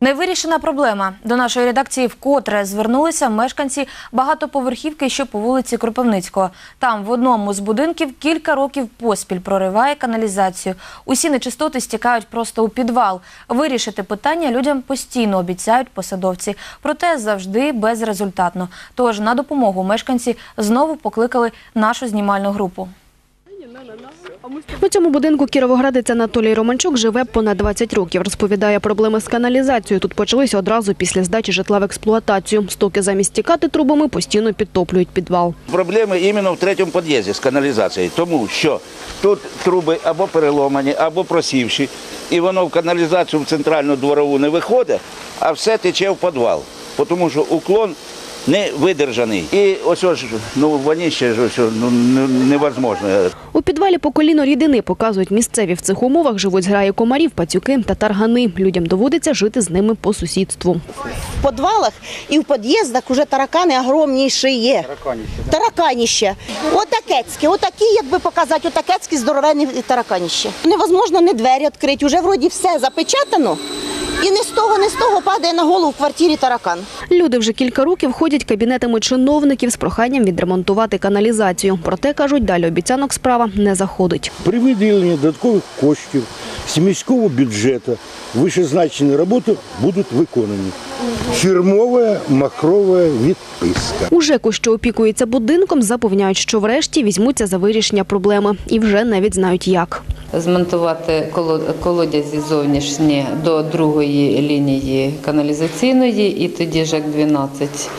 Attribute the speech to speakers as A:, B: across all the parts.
A: Невирішена проблема. До нашої редакції вкотре звернулися мешканці багатоповерхівки, що по вулиці Кропивницького. Там в одному з будинків кілька років поспіль прориває каналізацію. Усі нечистоти стікають просто у підвал. Вирішити питання людям постійно обіцяють посадовці. Проте завжди безрезультатно. Тож на допомогу мешканці знову покликали нашу знімальну групу.
B: У цьому будинку кіровоградець Анатолій Романчук живе понад 20 років. Розповідає, проблеми з каналізацією тут почалися одразу після здачі житла в експлуатацію. Стоки замість тікати трубами постійно підтоплюють підвал.
C: Проблеми іменно в третьому під'їзді з каналізацією, тому що тут труби або переломані, або просівші, і воно в каналізацію в центральну дворову не виходить, а все тече в підвал, тому що уклон не видержаний. І ось ось, ну, воніще ж ось, ну, не- невозможно.
B: У підвалі по коліно рідини показують місцеві. В цих умовах живуть зграї комарів, пацюки та таргани. Людям доводиться жити з ними по сусідству.
D: в підвалах і в під'їздах вже таракани огромніші є. Тараканіще. Отакецькі, отакі, якби показати, отакецькі здоровенні тараканіще. Невозможно не двері відкрити, вже вроді все запечатано. І не з того, не з того падає на голову в квартирі таракан.
B: Люди вже кілька років ходять кабінетами чиновників з проханням відремонтувати каналізацію. Проте, кажуть, далі обіцянок справа не заходить.
E: При виділенні додаткових коштів з міського бюджету вищезначені роботи будуть виконані. Фірмова махрова відписка.
B: У ЖЕКу, що опікується будинком, запевняють, що врешті візьмуться за вирішення проблеми. І вже навіть знають як.
F: змонтувати коло- колодязі зовнішні до другої лінії каналізаційної, і тоді ЖЕК 12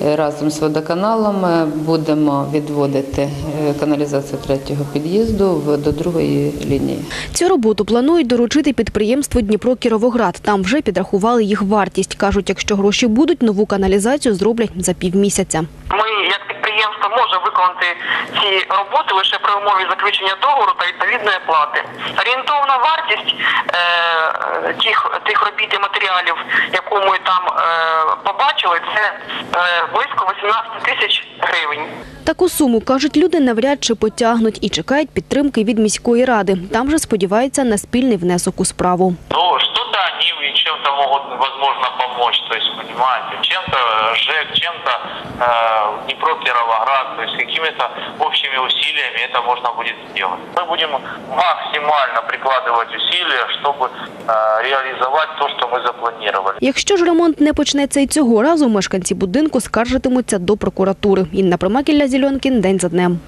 F: разом з водоканалом е, будемо відводити е, каналізацію третього під'їзду в- до другої лінії.
B: Цю роботу планують доручити підприємству Дніпро Кіровоград. Там вже підрахували їх вартість. Кажуть, якщо гроші будуть, нову каналізацію зроблять за півмісяця.
G: Ми, як підприємство, можемо виконати ці роботи лише при умові заключення договору та відповідної плати. Орієнтовна вартість е, тих, тих робіт і матеріалів, яку ми там е, побачили, це е, близько 18 тисяч гривень.
B: Таку суму, кажуть, люди навряд чи потягнуть і чекають підтримки від міської ради. Там же сподіваються на спільний внесок у справу.
H: Ну, чем-то могут, возможно, помочь, то есть, понимаете, чем-то э, ЖЭК, чем-то э, Днепро, Кировоград, то есть какими-то общими усилиями это можно будет сделать. Мы будем максимально прикладывать усилия, чтобы э, реализовать то, что мы запланировали.
B: Якщо ж ремонт не почнеться і цього разу, мешканці будинку скаржитимуться до прокуратури. Інна Примакілля, Зільонкін, День за днем.